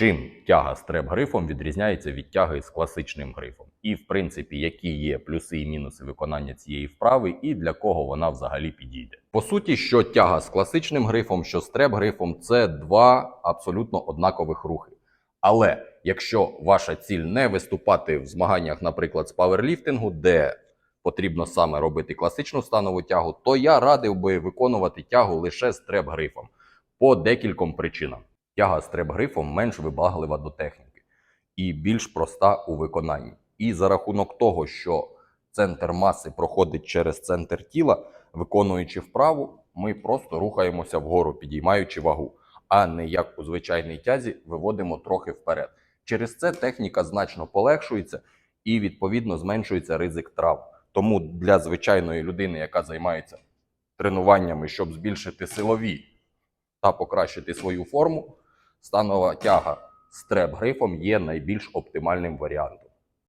Чим тяга з треп-грифом відрізняється від тяги з класичним грифом? І, в принципі, які є плюси і мінуси виконання цієї вправи, і для кого вона взагалі підійде. По суті, що тяга з класичним грифом, що з треп-грифом це два абсолютно однакових рухи. Але якщо ваша ціль не виступати в змаганнях, наприклад, з паверліфтингу, де потрібно саме робити класичну станову тягу, то я радив би виконувати тягу лише з треп-грифом по декільком причинам. Тяга з треп-грифом менш вибаглива до техніки і більш проста у виконанні. І за рахунок того, що центр маси проходить через центр тіла, виконуючи вправу, ми просто рухаємося вгору, підіймаючи вагу, а не як у звичайній тязі виводимо трохи вперед. Через це техніка значно полегшується і відповідно зменшується ризик травм. Тому для звичайної людини, яка займається тренуваннями, щоб збільшити силові та покращити свою форму, станова тяга з треп-грифом є найбільш оптимальним варіантом.